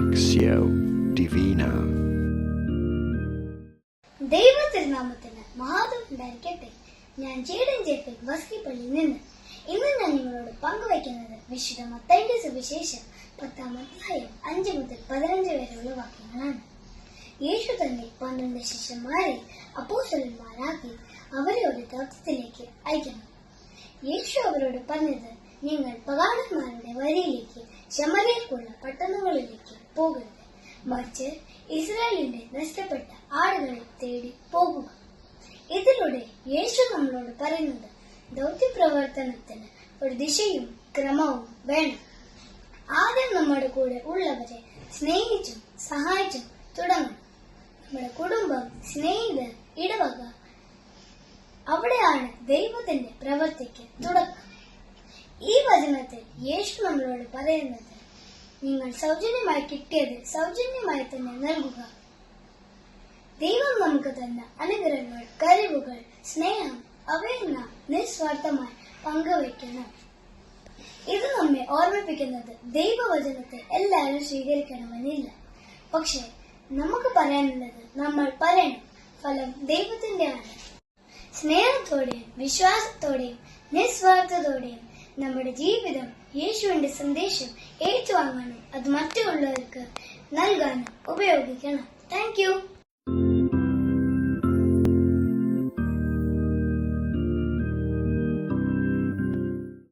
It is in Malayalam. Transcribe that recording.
Lectio Divina. ദൈവത്തിരുനാമത്തിന് മഹാത്മം ഉണ്ടായിരിക്കട്ടെ. ഞാൻ ചേടൻ ജേക്കൽ വസ്കിപ്പള്ളിയിൽ നിന്ന്. ഇന്ന് ഞാൻ നിങ്ങളോട് പങ്കുവയ്ക്കുന്നത് വിശുദ്ധ മത്തൈന്റെ സുവിശേഷം പത്താം അധ്യായം അഞ്ച് മുതൽ പതിനഞ്ച് വരെയുള്ള വാക്യങ്ങളാണ്. യേശു തന്നെ പന്ത്രണ്ട് ശിഷ്യന്മാരെ അപ്പോസ്റ്റലന്മാരാക്കി അവരെ ഒരു ദൗത്യത്തിലേക്ക് അയക്കണം യേശു അവരോട് പറഞ്ഞത് നിങ്ങൾ പകാടന്മാരുടെ വരിയിലേക്ക് ശമരിയർക്കുള്ള പട്ടണങ്ങളിലേക്ക് പോകരുത് മറിച്ച് ഇസ്രായേലിന്റെ നഷ്ടപ്പെട്ട ആടുകളെ തേടി പോകുക. ഇതിലൂടെ യേശു നമ്മളോട് പറയുന്നത് ദൗത്യപ്രവർത്തനത്തിന് ഒരു ദിശയും ക്രമവും വേണം. ആദ്യം നമ്മുടെ കൂടെ ഉള്ളവരെ സ്നേഹിച്ചും സഹായിച്ചും തുടങ്ങണം. നമ്മുടെ കുടുംബം സ്നേഹിതർ ഇടവക അവിടെയാണ് ദൈവത്തിന്റെ പ്രവർത്തിക്ക് തുടക്കം. ഈ വചനത്തിൽ യേശു നമ്മളോട് പറയുന്നത് നിങ്ങൾ സൗജന്യമായി കിട്ടിയത് സൗജന്യമായി തന്നെ നൽകുക. ദൈവം നമുക്ക് തന്ന അനുഗ്രഹങ്ങൾ കഴിവുകൾ സ്നേഹം അവയെന്ന നിസ്വാർത്ഥമായി പങ്കുവയ്ക്കണം. ഇത് നമ്മെ ഓർമ്മിപ്പിക്കുന്നത് ദൈവവചനത്തെ എല്ലാവരും സ്വീകരിക്കണമെന്നില്ല. പക്ഷെ നമുക്ക് പറയാനുള്ളത് നമ്മൾ പറയണം. ഫലം ദൈവത്തിന്റെ ആണ് സ്നേഹത്തോടെയും വിശ്വാസത്തോടെയും നിസ്വാർത്ഥത്തോടെയും നമ്മുടെ ജീവിതം യേശുവിന്റെ സന്ദേശം ഏറ്റുവാങ്ങാനും അത് മറ്റുള്ളവർക്ക് നൽകാനും ഉപയോഗിക്കണം. താങ്ക്